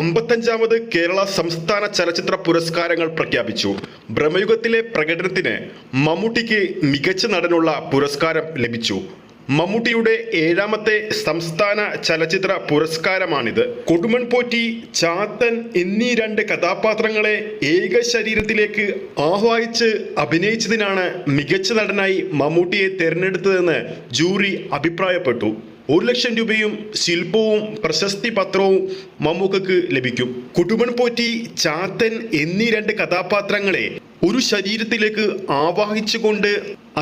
അമ്പത്തഞ്ചാമത് കേരള സംസ്ഥാന ചലച്ചിത്ര പുരസ്കാരങ്ങൾ പ്രഖ്യാപിച്ചു. ബ്രഹ്മയുഗത്തിലെ പ്രകടനത്തിന് മമ്മൂട്ടിക്ക് മികച്ച നടനുള്ള പുരസ്കാരം ലഭിച്ചു. മമ്മൂട്ടിയുടെ ഏഴാമത്തെ സംസ്ഥാന ചലച്ചിത്ര പുരസ്കാരമാണിത്. കൊടുമൺ പോറ്റി ചാത്തൻ എന്നീ രണ്ട് കഥാപാത്രങ്ങളെ ഏക ശരീരത്തിലേക്ക് ആഹ്വാനിച്ച് അഭിനയിച്ചതിനാണ് മികച്ച നടനായി മമ്മൂട്ടിയെ തിരഞ്ഞെടുത്തതെന്ന് ജൂറി അഭിപ്രായപ്പെട്ടു. ഒരു ലക്ഷം രൂപയും ശില്പവും പ്രശസ്തി പത്രവും മമ്മൂക്കക്ക് ലഭിക്കും. കുടുംബൻ പോറ്റി ചാത്തൻ എന്നീ രണ്ട് കഥാപാത്രങ്ങളെ ഒരു ശരീരത്തിലേക്ക് ആവാഹിച്ചുകൊണ്ട്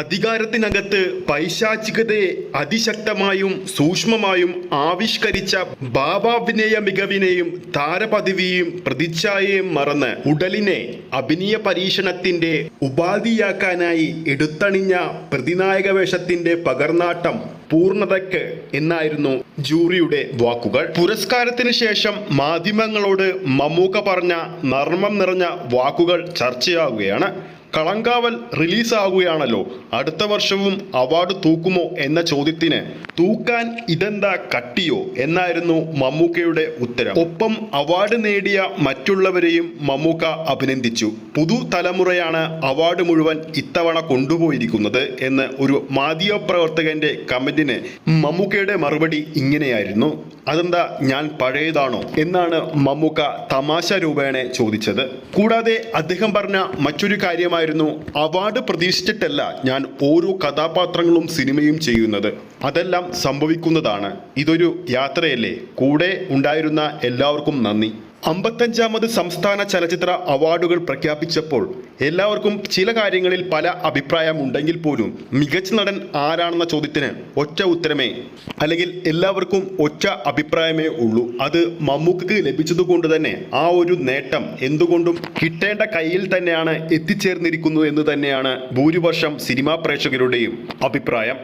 അധികാരത്തിനകത്ത് പൈശാചികതയെ അതിശക്തമായും സൂക്ഷ്മമായും ആവിഷ്കരിച്ച ഭാവാഭിനയ മികവിനെയും താരപദവിയും പ്രതിച്ഛായയും മറന്ന് ഉടലിനെ അഭിനയ പരീക്ഷണത്തിന്റെ ഉപാധിയാക്കാനായി എടുത്തണിഞ്ഞ പ്രതിനായക വേഷത്തിന്റെ പകർന്നാട്ടം പൂർണതയ്ക്ക് എന്നായിരുന്നു ജൂറിയുടെ വാക്കുകൾ. പുരസ്കാരത്തിന് ശേഷം മാധ്യമങ്ങളോട് മമ്മൂക്ക പറഞ്ഞ നർമ്മം നിറഞ്ഞ വാക്കുകൾ ചർച്ചയാവുകയാണ്. കളങ്കാവൽ റിലീസാകുകയാണല്ലോ. അടുത്ത വർഷവും അവാർഡ് തൂക്കുമോ എന്ന ചോദ്യത്തിന് തൂക്കാൻ ഇതെന്താ കട്ടിയോ എന്നായിരുന്നു മമ്മൂക്കയുടെ ഉത്തരം. ഒപ്പം അവാർഡ് നേടിയ മറ്റുള്ളവരെയും മമ്മൂക്ക അഭിനന്ദിച്ചു. പുതുതലമുറയാണ് അവാർഡ് മുഴുവൻ ഇത്തവണ കൊണ്ടുപോയിരിക്കുന്നത് എന്ന് ഒരു മാധ്യമപ്രവർത്തകന്റെ കമന്റിന് മമ്മൂക്കയുടെ മറുപടി ഇങ്ങനെയായിരുന്നു. അതെന്താ ഞാൻ പഴയതാണോ? എന്നാണ് മമ്മൂക്ക തമാശ രൂപേണ ചോദിച്ചത്. കൂടാതെ അദ്ദേഹം പറഞ്ഞ മറ്റൊരു കാര്യമായിരുന്നു അവാർഡ് പ്രതീക്ഷിച്ചിട്ടല്ല ഞാൻ ഓരോ കഥാപാത്രങ്ങളും സിനിമയും ചെയ്യുന്നത്. അതെല്ലാം സംഭവിക്കുന്നതാണ്. ഇതൊരു യാത്രയല്ലേ? കൂടെ ഉണ്ടായിരുന്ന എല്ലാവർക്കും നന്ദി. അമ്പത്തഞ്ചാമത് സംസ്ഥാന ചലച്ചിത്ര അവാർഡുകൾ പ്രഖ്യാപിച്ചപ്പോൾ എല്ലാവർക്കും ചില കാര്യങ്ങളിൽ പല അഭിപ്രായം ഉണ്ടെങ്കിൽ പോലും മികച്ച നടൻ ആരാണെന്ന ചോദ്യത്തിന് ഒറ്റ ഉത്തരമേ. അല്ലെങ്കിൽ എല്ലാവർക്കും ഒറ്റ അഭിപ്രായമേ ഉള്ളൂ. അത് മമ്മൂക്കക്ക് ലഭിച്ചതുകൊണ്ട് തന്നെ ആ ഒരു നേട്ടം എന്തുകൊണ്ടും കിട്ടേണ്ട കയ്യിൽ തന്നെയാണ് എത്തിച്ചേർന്നിരിക്കുന്നു എന്ന് തന്നെയാണ് ഭൂരിപക്ഷം സിനിമാ പ്രേക്ഷകരുടെയും അഭിപ്രായം.